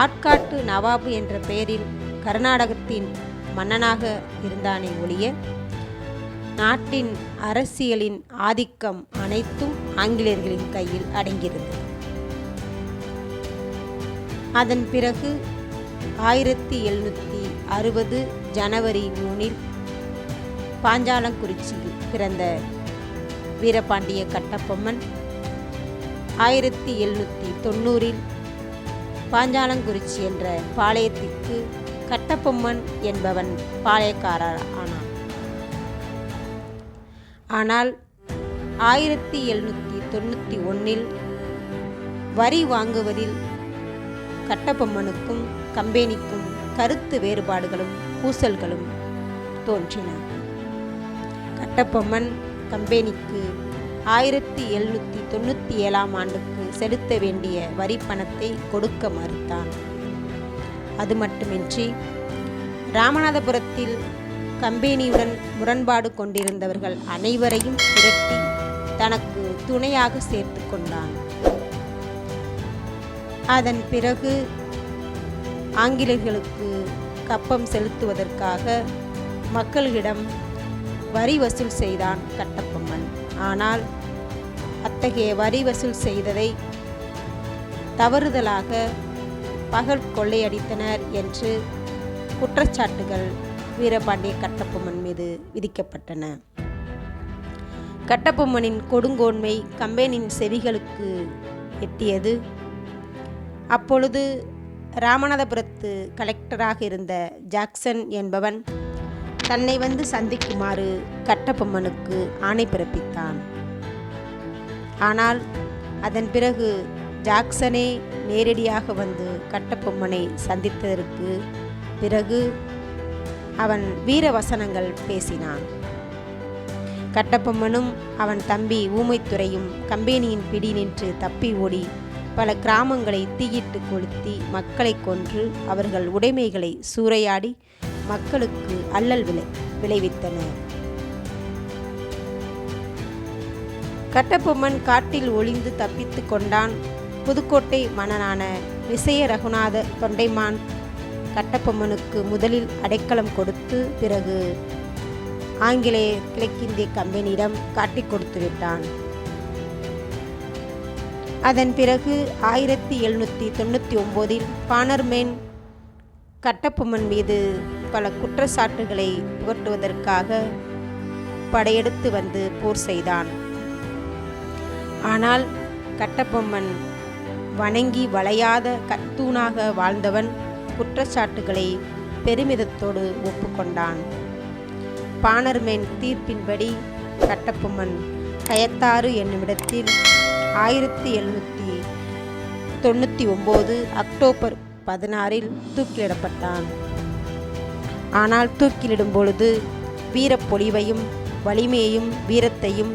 ஆட்காட்டு நவாபு என்ற பெயரில் கர்நாடகத்தின் மன்னனாக இருந்தானே ஒழிய நாட்டின் அரசியலின் ஆதிக்கம் அனைத்தும் ஆங்கிலேயர்களின் கையில் அடங்கியிருந்தது. அதன் பிறகு ஆயிரத்தி எழுநூற்றி அறுபது ஜனவரி மூணில் பாஞ்சாலங்குறிச்சியில் பிறந்த வீரபாண்டிய கட்டப்பொம்மன் ஆயிரத்தி எழுநூற்றி தொண்ணூறில் பாஞ்சாலங்குறிச்சி என்ற பாளையத்திற்கு கட்டபொம்மன் என்பவன் பாளையக்காரர் ஆனான். ஆனால் ஆயிரத்தி எழுநூற்றி தொண்ணூற்றி ஒன்றில் வரி வாங்குவதில் கட்டபொம்மனுக்கும் கம்பெனிக்கும் கருத்து வேறுபாடுகளும் பூசல்களும் தோன்றின. கட்டபொம்மன் கம்பெனிக்கு ஆயிரத்தி எழுநூற்றி தொண்ணூற்றி ஏழாம் ஆண்டுக்கு செலுத்த வேண்டிய வரி பணத்தை கொடுக்க மறுத்தான். அது மட்டுமின்றி ராமநாதபுரத்தில் கம்பெனியுடன் முரண்பாடு கொண்டிருந்தவர்கள் அனைவரையும் திரட்டி தனக்கு துணையாக சேர்த்து கொண்டான். அதன் பிறகு ஆங்கிலேயர்களுக்கு கப்பம் செலுத்துவதற்காக மக்களிடம் வரி வசூல் செய்தான் கட்டபொம்மன் ஆனால் அத்தகைய வரி வசூல் செய்ததை தவறுதலாக பகல் கொள்ளையடித்தனர் என்று குற்றச்சாட்டுகள் வீரபாண்டிய கட்டபொம்மன் மீது விதிக்கப்பட்டன. கட்டபொம்மனின் கொடுங்கோன்மை கம்பெனின் செவிகளுக்கு எட்டியது. அப்பொழுது ராமநாதபுரத்து கலெக்டராக இருந்த ஜாக்சன் என்பவன் தன்னை வந்து சந்திக்குமாறு கட்டபொம்மனுக்கு ஆணை பிறப்பித்தான். ஆனால் அதன் பிறகு ஜாக்சனே நேரடியாக வந்து கட்டபொம்மனை சந்தித்ததற்கு பிறகு அவன் வீர வசனங்கள் பேசினான். கட்டபொம்மனும் அவன் தம்பி ஊமைத்துறையும் கம்பெனியின் பிடி நின்று தப்பி ஓடி பல கிராமங்களை தீயிட்டு கொளுத்தி மக்களை கொன்று அவர்கள் உடைமைகளை சூறையாடி மக்களுக்கு அல்லல் விளை விளைவித்தனர் கட்டபொம்மன் காட்டில் ஒளிந்து தப்பித்து கொண்டான். புதுக்கோட்டை மன்னனான விசய ரகுநாத தொண்டைமான் கட்டபொம்மனுக்கு முதலில் அடைக்கலம் கொடுத்து பிறகு ஆங்கிலேய கிழக்கிந்திய கம்பெனியிடம் காட்டிக் கொடுத்து விட்டான். அதன் பிறகு ஆயிரத்தி எழுநூற்றி தொண்ணூற்றி ஒம்போதில் பானர்மேன் கட்டபொம்மன் மீது பல குற்றச்சாட்டுகளை புகட்டுவதற்காக படையெடுத்து வந்து போர் செய்தான். ஆனால் கட்டபொம்மன் வணங்கி வளையாத கத்தூணாக வாழ்ந்தவன் குற்றச்சாட்டுகளை பெருமிதத்தோடு ஒப்புக்கொண்டான். பானர்மேன் தீர்ப்பின்படி கட்டபொம்மன் கயத்தாறு என்னுமிடத்தில் ஆயிரத்தி எழுநூற்றி தொண்ணூற்றி ஒம்பது அக்டோபர் பதினாறில் தூக்கிலிடப்பட்டான். ஆனால் தூக்கிலிடும் பொழுது வீரப்பொழிவையும் வலிமையையும் வீரத்தையும்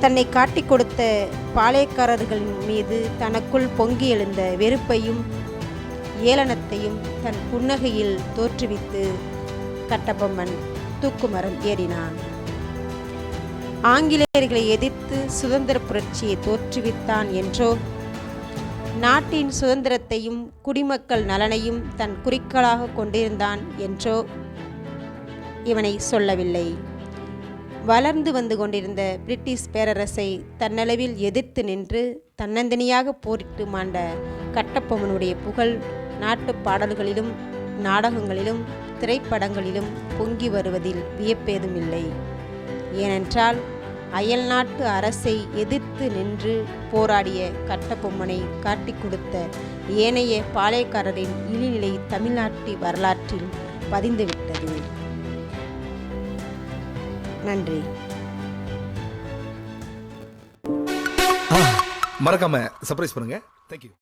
தன்னை காட்டிக் கொடுத்த பாளையக்காரர்களின் மீது தனக்குள் பொங்கி எழுந்த வெறுப்பையும் ஏளனத்தையும் தன் புன்னகையில் தோற்றுவித்து கட்டபொம்மன் தூக்குமரம் ஏறினான். ஆங்கிலேயர்களை எதிர்த்து சுதந்திர புரட்சியை தோற்றுவித்தான் என்றோ நாட்டின் சுதந்திரத்தையும் குடிமக்கள் நலனையும் தன் குறிக்கோளாக கொண்டிருந்தான் என்றோ இவனை சொல்லவில்லை. வளர்ந்து வந்து கொண்டிருந்த பிரிட்டிஷ் பேரரசை தன்னளவில் எதிர்த்து நின்று தன்னந்தனியாக போரிட்டு மாண்ட கட்டப்பொம்மனுடைய புகழ் நாட்டுப் பாடல்களிலும் நாடகங்களிலும் திரைப்படங்களிலும் பொங்கி வருவதில் வியப்பேதும் இல்லை ஏனென்றால் அயல் நாட்டு அரசை எதிர்த்து நின்று போராடிய கட்டபொம்மனை காட்டிக் கொடுத்த ஏனைய பாளையக்காரரின் இழிநிலை தமிழ்நாட்டு வரலாற்றில் பதிந்துவிட்டது. நன்றி. மறக்காம சர்ப்ரைஸ் பண்ணுங்க. தேங்க்யூ